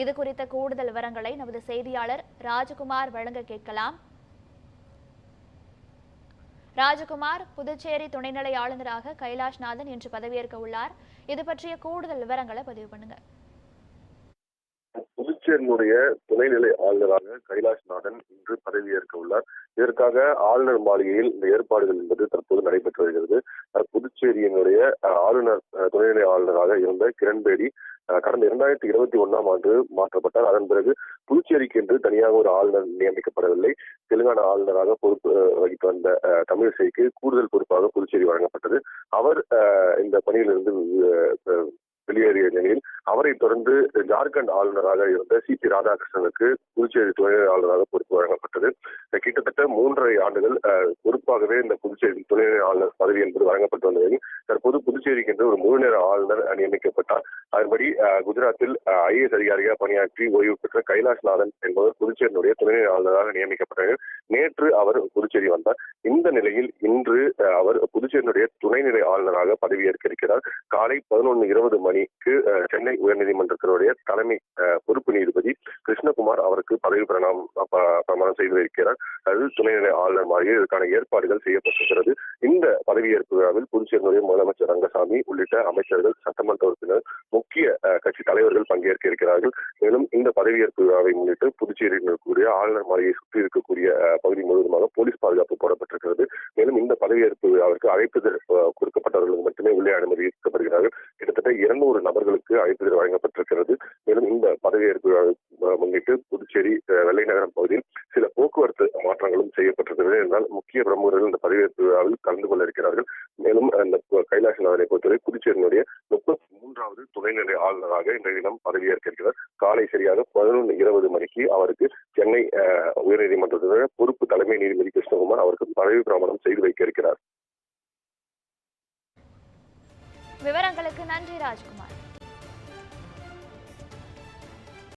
இது குறித்த கூடுதல் விவரங்களை நமது செய்தியாளர் ராஜகுமார் வழங்க கேட்கலாம். ராஜகுமார் புதுச்சேரி துணைநிலை ஆளுநராக கைலாஷ்நாதன் இன்று பதவியேற்க உள்ளார். இது பற்றிய கூடுதல் விவரங்களை பதிவு பண்ணுங்க. புதுச்சேரியினுடைய துணைநிலை ஆளுநராக கைலாஷ்நாதன் இன்று பதவியேற்க உள்ளார். இதற்காக ஆளுநர் மாளிகையில் இந்த ஏற்பாடுகள் என்பது தற்போது நடைபெற்று வருகிறது. புதுச்சேரியினுடைய ஆளுநர் துணைநிலை ஆளுநராக இருந்த கிரண்பேடி கடந்த இரண்டாயிரத்தி இருபத்தி ஒன்னாம் ஆண்டு மாற்றப்பட்டார். அதன் பிறகு புதுச்சேரிக்கு என்று தனியாக ஒரு ஆளுநர் நியமிக்கப்படவில்லை. தெலுங்கானா ஆளுநராக பொறுப்பு வகித்து வந்த தமிழிசைக்கு கூடுதல் பொறுப்பாக புதுச்சேரி வழங்கப்பட்டது. அவர் அஹ், இந்த பணியிலிருந்து அஹ், நிலையில் தொடர்ந்து ஜார்க்கண்ட் ஆளுநராக இருந்த சி பி ராதாகிருஷ்ணனுக்கு புதுச்சேரி துணை ஆளுநராக பொறுப்பு வழங்கப்பட்டது. கிட்டத்தட்ட மூன்றரை ஆண்டுகள் பொறுப்பாகவே இந்த புதுச்சேரி துணைநிலை ஆளுநர் பதவி என்பது வழங்கப்பட்டு வந்த நிலையில் தற்போது புதுச்சேரிக்கு என்று ஒரு முழுநேர ஆளுநர் நியமிக்கப்பட்டார் அதன்படி குஜராத்தில் ஐஏஎஸ் அதிகாரியாக பணியாற்றி ஓய்வு பெற்ற கைலாஷ்நாதன் என்பவர் புதுச்சேரியினுடைய துணைநிலை ஆளுநராக நியமிக்கப்பட்டார் நேற்று அவர் புதுச்சேரி வந்தார். இந்த நிலையில் இன்று அவர் புதுச்சேரியினுடைய துணைநிலை ஆளுநராக பதவியேற்க இருக்கிறார். காலை பதினொன்று இருபது மணிக்கு சென்னை உயர்நீதிமன்றத்தினுடைய தலைமை பொறுப்பு நீதிபதி கிருஷ்ணகுமார் அவருக்கு பதவி பிரணாம் பிரமாணம் செய்து வைக்கிறார். அது துணைநிலை ஆளுநர் மாதிரியே இதற்கான ஏற்பாடுகள் செய்யப்பட்டிருக்கிறது. இந்த பதவியேற்பு விழாவில் புதுச்சேரியினுடைய முதலமைச்சர் ரங்கசாமி உள்ளிட்ட அமைச்சர்கள் சட்டமன்ற உறுப்பினர் முக்கிய கட்சி தலைவர்கள் பங்கேற்க இருக்கிறார்கள். மேலும் இந்த பதவியேற்பு விழாவை முன்னிட்டு புதுச்சேரியில் இருக்கக்கூடிய ஆளுநர் மாளிகையை சுற்றி இருக்கக்கூடிய பகுதி முழுவதுமாக போலீஸ் பாதுகாப்பு போடப்பட்டிருக்கிறது. மேலும் இந்த பதவியேற்பு விழாவிற்கு அழைப்புதல் கொடுக்கப்பட்டவர்களுக்கு மட்டுமே உள்ளே அனுமதிக்கப்படுகிறார்கள் கிட்டத்தட்ட இருநூறு நபர்களுக்கு அழைப்பு வழங்கப்பட்டிருக்கிறது. மேலும் இந்த பதவியேற்பு விழாவை முன்னிட்டு புதுச்சேரி வெள்ளை நகரம் பகுதியில் சில போக்குவரத்து மாற்றங்களும் செய்யப்பட்டிருக்கிறது என்றால் முக்கிய பிரமுகர்கள் இந்த பதவியேற்பு விழாவில் கலந்து கொள்ள இருக்கிறார்கள். மேலும் அந்த கைலாசநாதனை பொறுத்தவரை புதுச்சேரியினுடைய முப்பத்தி அதாவது துணைநிலை ஆளுநராக இன்றைய தினம் பதவியேற்க இருக்கிறார் காலை சரியாக பதினொன்று இருபது மணிக்கு அவருக்கு சென்னை அஹ், பொறுப்பு தலைமை நீதிபதி கிருஷ்ணகுமார் அவருக்கு பதவி பிரமாணம் செய்து வைக்க இருக்கிறார் விவரங்களுக்கு நன்றி ராஜ்குமார்.